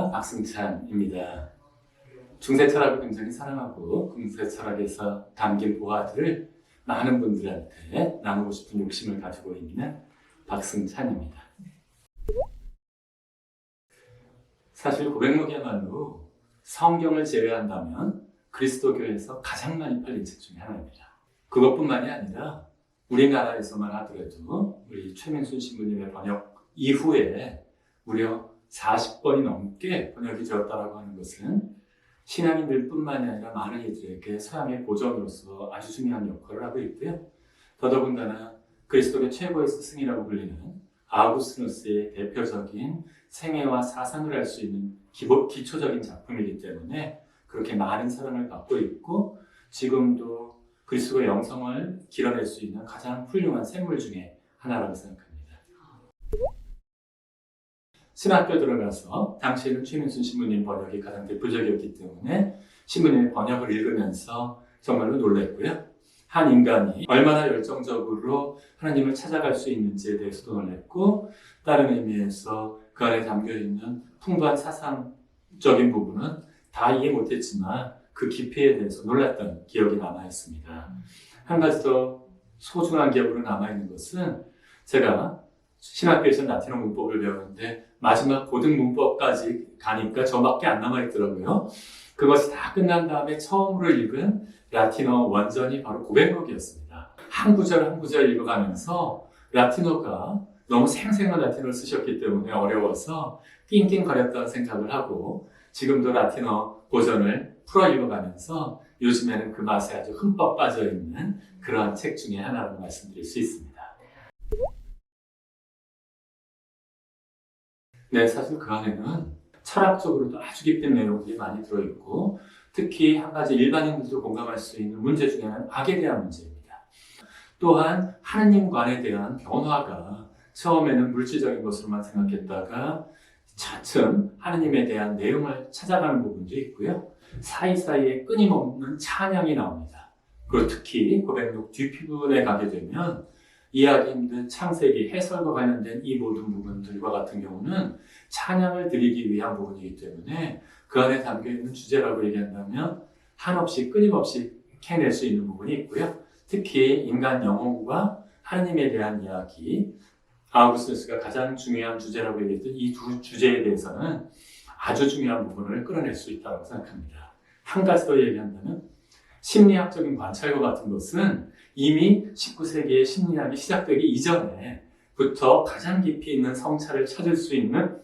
철학가 박승찬입니다. 중세 철학을 굉장히 사랑하고 중세 철학에서 담긴 보화들을 많은 분들한테 나누고 싶은 욕심을 가지고 있는 박승찬입니다. 사실 고백록이야말로 성경을 제외한다면 그리스도교에서 가장 많이 팔린 책 중에 하나입니다. 그것뿐만이 아니라 우리나라에서만 하더라도 우리 최민순 신부님의 번역 이후에 무려 40번이 넘게 번역이 되었다고 하는 것은 신앙인들 뿐만이 아니라 많은 이들에게 서양의 보전으로서 아주 중요한 역할을 하고 있고요. 더더군다나 그리스도의 최고의 스승이라고 불리는 아우구스누스의 대표적인 생애와 사상을 알 수 있는 기본, 기초적인 작품이기 때문에 그렇게 많은 사랑을 받고 있고 지금도 그리스도의 영성을 길어낼 수 있는 가장 훌륭한 샘물 중에 하나라고 생각합니다. 신학교 들어가서 당시에는 최민순 신부님 번역이 가장 대표적이었기 때문에 신부님의 번역을 읽으면서 정말로 놀랐고요. 한 인간이 얼마나 열정적으로 하나님을 찾아갈 수 있는지에 대해서도 놀랐고 다른 의미에서 그 안에 담겨 있는 풍부한 사상적인 부분은 다 이해 못했지만 그 깊이에 대해서 놀랐던 기억이 남아 있습니다. 한 가지 더 소중한 기억으로 남아 있는 것은 제가 신학교에서 라틴어 문법을 배우는데 마지막 고등 문법까지 가니까 저밖에 안 남아 있더라고요. 그것이 다 끝난 다음에 처음으로 읽은 라틴어 원전이 바로 고백록이었습니다. 한 구절 한 구절 읽어가면서 라틴어가 너무 생생한 라틴어를 쓰셨기 때문에 어려워서 낑낑거렸던 생각을 하고 지금도 라틴어 고전을 풀어 읽어가면서 요즘에는 그 맛에 아주 흠뻑 빠져 있는 그러한 책 중에 하나라고 말씀드릴 수 있습니다. 네, 사실 그 안에는 철학적으로도 아주 깊은 내용들이 많이 들어있고 특히 한 가지 일반인들도 공감할 수 있는 문제 중에 하나는 악에 대한 문제입니다. 또한 하느님관에 대한 변화가 처음에는 물질적인 것으로만 생각했다가 차츰 하느님에 대한 내용을 찾아가는 부분도 있고요. 사이사이에 끊임없는 찬양이 나옵니다. 그리고 특히 고백록 뒷부분에 가게 되면 이해하기 힘든 창세기, 해설과 관련된 이 모든 부분들과 같은 경우는 찬양을 드리기 위한 부분이기 때문에 그 안에 담겨 있는 주제라고 얘기한다면 한없이 끊임없이 캐낼 수 있는 부분이 있고요. 특히 인간 영혼과 하느님에 대한 이야기, 아우구스누스가 가장 중요한 주제라고 얘기했던 이 두 주제에 대해서는 아주 중요한 부분을 끌어낼 수 있다고 생각합니다. 한 가지 더 얘기한다면 심리학적인 관찰과 같은 것은 이미 19세기의 심리학이 시작되기 이전에부터 가장 깊이 있는 성찰을 찾을 수 있는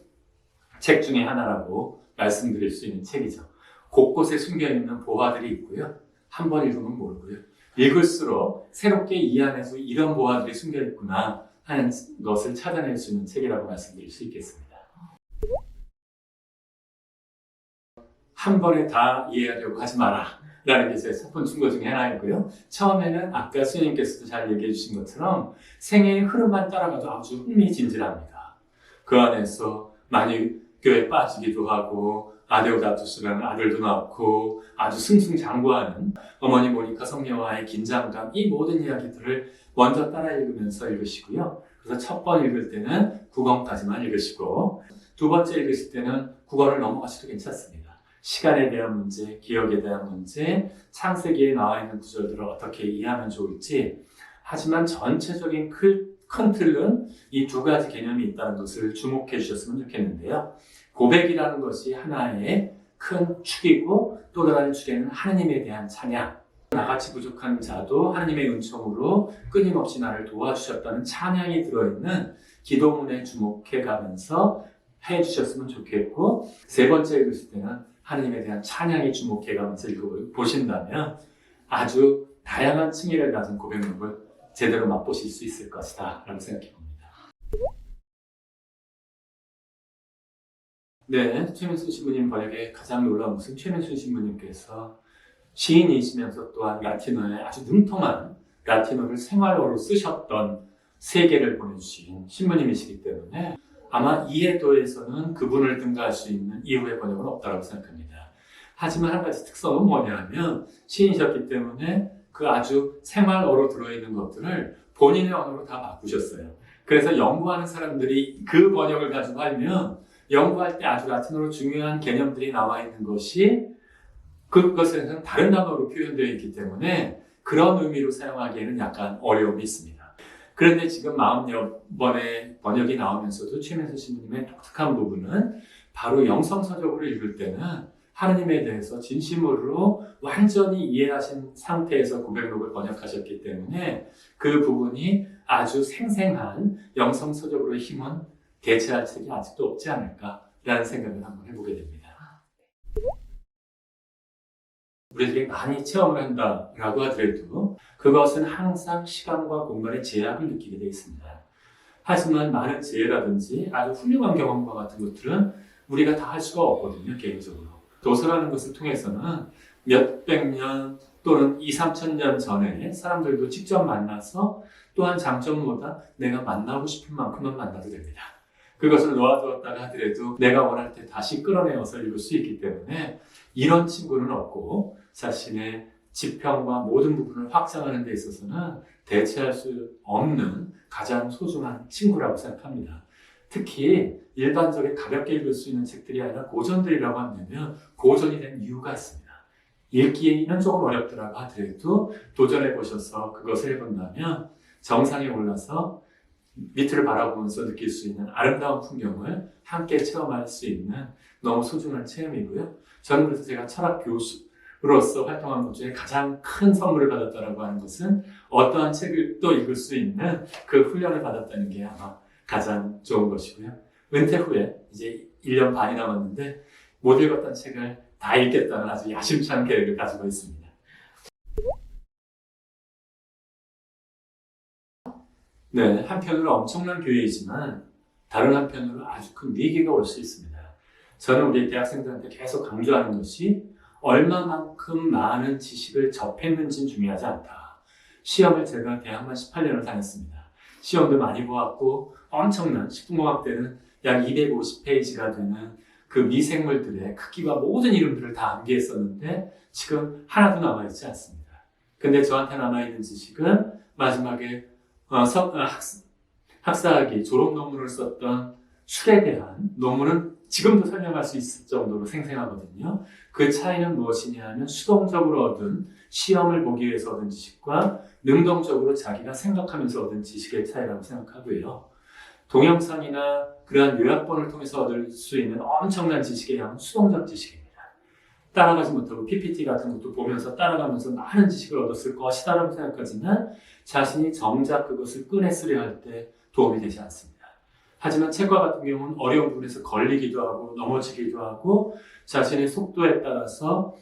책 중에 하나라고 말씀드릴 수 있는 책이죠. 곳곳에 숨겨 있는 보화들이 있고요. 한 번 읽으면 모르고요. 읽을수록 새롭게 이 안에서 이런 보화들이 숨겨 있구나 하는 것을 찾아낼 수 있는 책이라고 말씀드릴 수 있겠습니다. 한 번에 다 이해하려고 하지 마라. 라는 게 제 첫번 충고 중에 하나이고요. 처음에는 아까 수님께서도 잘 얘기해 주신 것처럼 생애의 흐름만 따라가도 아주 흥미진진합니다. 그 안에서 많이 교회 빠지기도 하고 아데오다투스라는 아들도 낳고 아주 승승장구하는 어머니 모니카 성녀와의 긴장감 이 모든 이야기들을 먼저 따라 읽으면서 읽으시고요. 그래서 첫 번 읽을 때는 구권까지만 읽으시고 두 번째 읽으실 때는 구권을 넘어가셔도 괜찮습니다. 시간에 대한 문제, 기억에 대한 문제, 창세기에 나와 있는 구절들을 어떻게 이해하면 좋을지 하지만 전체적인 큰 틀은 이 두 가지 개념이 있다는 것을 주목해 주셨으면 좋겠는데요. 고백이라는 것이 하나의 큰 축이고 또 다른 축에는 하느님에 대한 찬양, 나같이 부족한 자도 하나님의 은총으로 끊임없이 나를 도와주셨다는 찬양이 들어있는 기도문에 주목해 가면서 해 주셨으면 좋겠고 세 번째 읽으실 때는 하나님에 대한 찬양에 주목해 가면서 읽어보신다면 아주 다양한 층위를 가진 고백록을 제대로 맛보실 수 있을 것이다 라고 생각해 봅니다. 네, 최민순 신부님 번역의 가장 놀라운 것은 최민순 신부님께서 시인이시면서 또한 라틴어에 아주 능통한 라틴어를 생활어로 쓰셨던 세계를 보내주신 신부님이시기 때문에 아마 이해도에서는 그분을 등가할 수 있는 이후의 번역은 없다고 생각합니다. 하지만 한 가지 특성은 뭐냐면 시인이셨기 때문에 그 아주 생활어로 들어있는 것들을 본인의 언어로 다 바꾸셨어요. 그래서 연구하는 사람들이 그 번역을 가지고 하면 연구할 때 아주 라틴어로 중요한 개념들이 나와 있는 것이 그것에는 다른 단어로 표현되어 있기 때문에 그런 의미로 사용하기에는 약간 어려움이 있습니다. 그런데 지금 40번의 번역이 나오면서도 최민수 신부님의 독특한 부분은 바로 영성서적으로 읽을 때는 하느님에 대해서 진심으로 완전히 이해하신 상태에서 고백록을 번역하셨기 때문에 그 부분이 아주 생생한 영성서적으로의 힘은 대체할 책이 아직도 없지 않을까라는 생각을 한번 해보게 됩니다. 우리들이 많이 체험을 한다라고 하더라도 그것은 항상 시간과 공간의 제약을 느끼게 되어 있습니다. 하지만 많은 지혜라든지 아주 훌륭한 경험과 같은 것들은 우리가 다 할 수가 없거든요, 개인적으로. 도서라는 것을 통해서는 몇백 년 또는 2, 3천 년 전에 사람들도 직접 만나서 또한 장점보다 내가 만나고 싶은 만큼만 만나도 됩니다. 그것을 놓아두었다가 하더라도 내가 원할 때 다시 끌어내어서 읽을 수 있기 때문에 이런 친구는 없고 자신의 지평과 모든 부분을 확장하는 데 있어서는 대체할 수 없는 가장 소중한 친구라고 생각합니다. 특히 일반적인 가볍게 읽을 수 있는 책들이 아니라 고전들이라고 한다면 고전이 된 이유가 있습니다. 읽기에는 조금 어렵더라고 하더라도 도전해 보셔서 그것을 해본다면 정상에 올라서 밑을 바라보면서 느낄 수 있는 아름다운 풍경을 함께 체험할 수 있는 너무 소중한 체험이고요. 저는 그래서 제가 철학 교수 로서 활동한 것 중에 가장 큰 선물을 받았다라고 하는 것은 어떠한 책을 또 읽을 수 있는 그 훈련을 받았다는 게 아마 가장 좋은 것이고요. 은퇴 후에 이제 1년 반이 남았는데 못 읽었던 책을 다 읽겠다는 아주 야심찬 계획을 가지고 있습니다. 네, 한편으로 엄청난 교회이지만 다른 한편으로 아주 큰 위기가 올 수 있습니다. 저는 우리 대학생들한테 계속 강조하는 것이 얼마만큼 많은 지식을 접했는지는 중요하지 않다. 시험을 제가 대학만 18년을 다녔습니다. 시험도 많이 보았고 엄청난 식품공학 때는 약 250페이지가 되는 그 미생물들의 크기와 모든 이름들을 다 암기했었는데 지금 하나도 남아있지 않습니다. 근데 저한테 남아있는 지식은 마지막에 어, 서, 어, 학, 학사학위 졸업 논문을 썼던 술에 대한 논문은 지금도 설명할 수 있을 정도로 생생하거든요. 그 차이는 무엇이냐 하면 수동적으로 얻은 시험을 보기 위해서 얻은 지식과 능동적으로 자기가 생각하면서 얻은 지식의 차이라고 생각하고요. 동영상이나 그러한 요약본을 통해서 얻을 수 있는 엄청난 지식의 양은 수동적 지식입니다. 따라가지 못하고 PPT 같은 것도 보면서 따라가면서 많은 지식을 얻었을 것이다라고 생각하지만 자신이 정작 그것을 꺼내쓰려 할 때 도움이 되지 않습니다. 하지만 책과 같은 경우는 어려운 부분에서 걸리기도 하고 넘어지기도 하고 자신의 속도에 따라서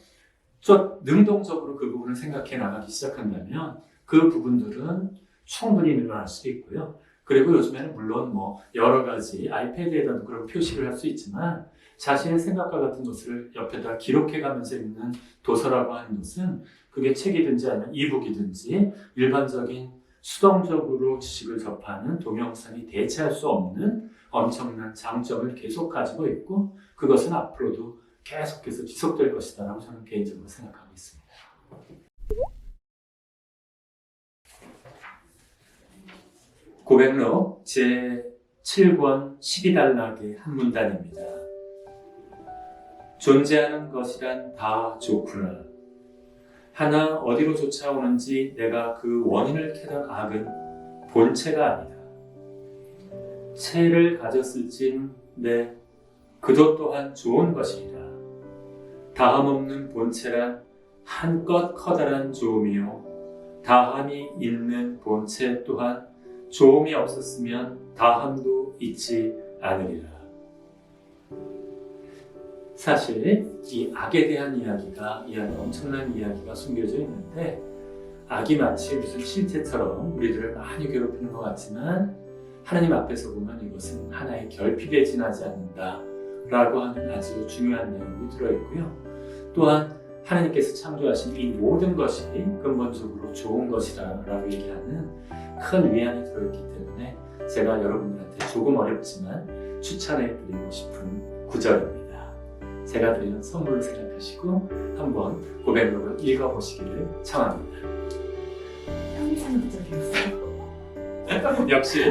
좀 능동적으로 그 부분을 생각해 나가기 시작한다면 그 부분들은 충분히 늘어날 수 있고요. 그리고 요즘에는 물론 뭐 여러 가지 아이패드에다도 그런 표시를 할 수 있지만 자신의 생각과 같은 것을 옆에다 기록해 가면서 읽는 도서라고 하는 것은 그게 책이든지 아니면 이북이든지 일반적인 수동적으로 지식을 접하는 동영상이 대체할 수 없는 엄청난 장점을 계속 가지고 있고 그것은 앞으로도 계속해서 지속될 것이다 라고 저는 개인적으로 생각하고 있습니다. 고백록 제 7권 12단락의 한 문단입니다. 존재하는 것이란 다 좋구나. 하나 어디로 쫓아오는지 내가 그 원인을 캐던 악은 본체가 아니다. 체를 가졌을진 내 그도 또한 좋은 것이라. 다함 없는 본체란 한껏 커다란 좋음이요. 다함이 있는 본체 또한 좋음이 없었으면 다함도 있지 않으리라. 사실 이 악에 대한 이야기가 이 안에 엄청난 이야기가 숨겨져 있는데 악이 마치 무슨 실체처럼 우리들을 많이 괴롭히는 것 같지만 하나님 앞에서 보면 이것은 하나의 결핍에 지나지 않는다 라고 하는 아주 중요한 내용이 들어있고요. 또한 하나님께서 창조하신 이 모든 것이 근본적으로 좋은 것이라고 얘기하는 큰 위안이 들어있기 때문에 제가 여러분들한테 조금 어렵지만 추천해 드리고 싶은 구절입니다. 제가 드리는 선물을 생각하시고 한번 고백록을 읽어보시기를 청합니다. 평생 부적이었어요. 역시